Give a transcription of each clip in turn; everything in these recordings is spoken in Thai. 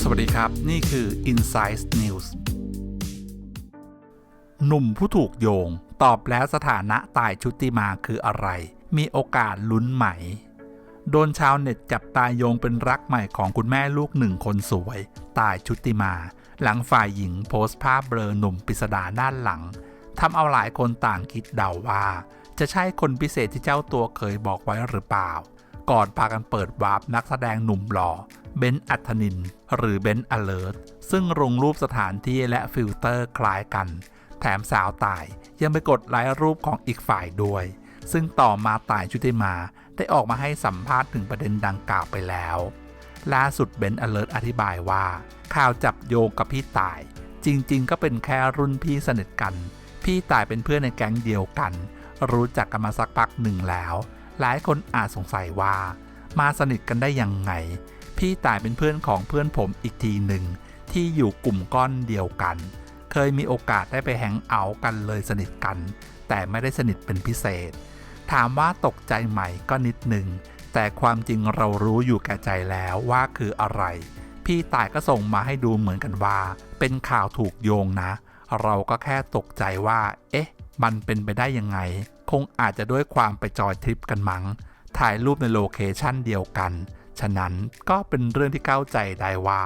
สวัสดีครับ นี่คือ Insight News หนุ่มผู้ถูกโยง ตอบแล้วสถานะตายชุติมาคืออะไร มีโอกาสลุ้นไหม โดนชาวเน็ตจับตายโยงเป็นรักใหม่ของคุณแม่ลูกหนึ่งคนสวย ตายชุติมา หลังฝ่ายหญิงโพสต์ภาพเบลอหนุ่มปริศดาด้านหลังทำเอาหลายคนต่างคิดเดาว่า จะใช่คนพิเศษที่เจ้าตัวเคยบอกไว้หรือเปล่า ก่อนพากันเปิดวาร์ปนักแสดงหนุ่มหล่อเบนอัธนิน หรือเบนอเลิร์ซึ่งลงรูปสถานที่และฟิลเตอร์คล้ายกัน แถมสาวตายยังไปกดไลค์รูปของอีกฝ่ายด้วย ซึ่งต่อมาตายชุติมาได้ออกมาให้สัมภาษณ์ถึงประเด็นดังกล่าวไปแล้ว ล่าสุดเบนอเลิร์อธิบายว่า ข่าวจับโยงกับพี่ตาย จริง ๆ ก็เป็นแค่รุ่นพี่สนิทกัน พี่ตายเป็นเพื่อนในแก๊งเดียวกัน รู้จักกันมาสักพักหนึ่งแล้ว หลายคนอาจสงสัยว่า มาสนิทกันได้ยังไง พี่ต่ายเป็นเพื่อนของเพื่อนผมอีกทีหนึ่ง ที่อยู่กลุ่มก้อนเดียวกัน เคยมีโอกาสได้ไปแฮงเอาท์กันเลยสนิทกัน แต่ไม่ได้สนิทเป็นพิเศษ ถามว่าตกใจไหมก็นิดหนึ่งแต่ความจริงเรารู้อยู่แก่ใจแล้วว่าคืออะไร พี่ต่ายก็ส่งมาให้ดูเหมือนกันว่า เป็นข่าวถูกโยงนะ เราก็แค่ตกใจว่า เอ๊ะ มันเป็นไปได้ยังไง คงอาจจะด้วยความไปจอยทริปกันมั้ง ถ่ายรูปในโลเคชันเดียวกัน ฉะนั้นก็เป็นเรื่องที่เข้าใจได้ว่า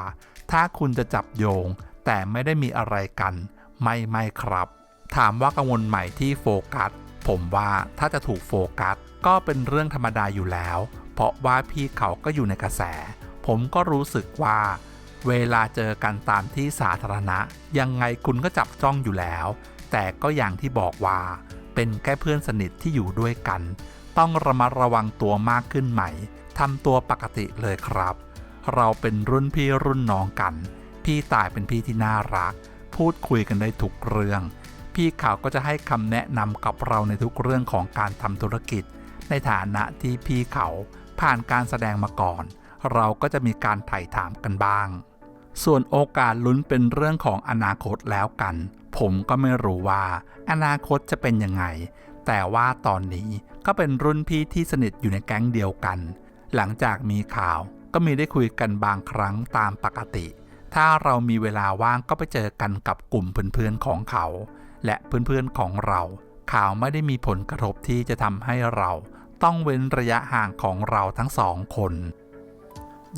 ถ้าคุณจะจับโยง แต่ไม่ได้มีอะไรกัน ไม่ไม่ครับ ถามว่ากังวลใหม่ที่โฟกัส ผมว่าถ้าจะถูกโฟกัส ก็เป็นเรื่องธรรมดาอยู่แล้ว เพราะว่าพี่เขาก็อยู่ในกระแส ผมก็รู้สึกว่าเวลาเจอกันตามที่สาธารณะ ยังไงคุณก็จับจ้องอยู่แล้ว แต่ก็อย่างที่บอกว่า เป็นแค่เพื่อนสนิทที่อยู่ด้วยกัน ต้องระมัดระวังตัวมากขึ้นใหม่ทำตัวปกติเลยครับ เราเป็นรุ่นพี่รุ่นน้องกัน พี่ตายเป็นพี่ที่น่ารัก พูดคุยกันได้ทุกเรื่อง พี่เขาก็จะให้คำแนะนำกับเราในทุกเรื่องของการทำธุรกิจ ในฐานะที่พี่เขาผ่านการแสดงมาก่อน เราก็จะมีการไถ่ถามกันบ้าง ส่วนโอกาสลุ้นเป็นเรื่องของอนาคตแล้วกัน ผมก็ไม่รู้ว่า อนาคตจะเป็นยังไง แต่ว่าตอนนี้ก็เป็นรุ่นพี่ที่สนิทอยู่ในแก๊งเดียวกัน หลังจากมีข่าวก็มีได้คุยกันบางครั้งตามปกติ ถ้าเรามีเวลาว่างก็ไปเจอกันกับกลุ่มเพื่อนๆของเขา และเพื่อนๆของเรา ข่าวไม่ได้มีผลกระทบที่จะทำให้เรา ต้องเว้นระยะห่างของเราทั้งสองคน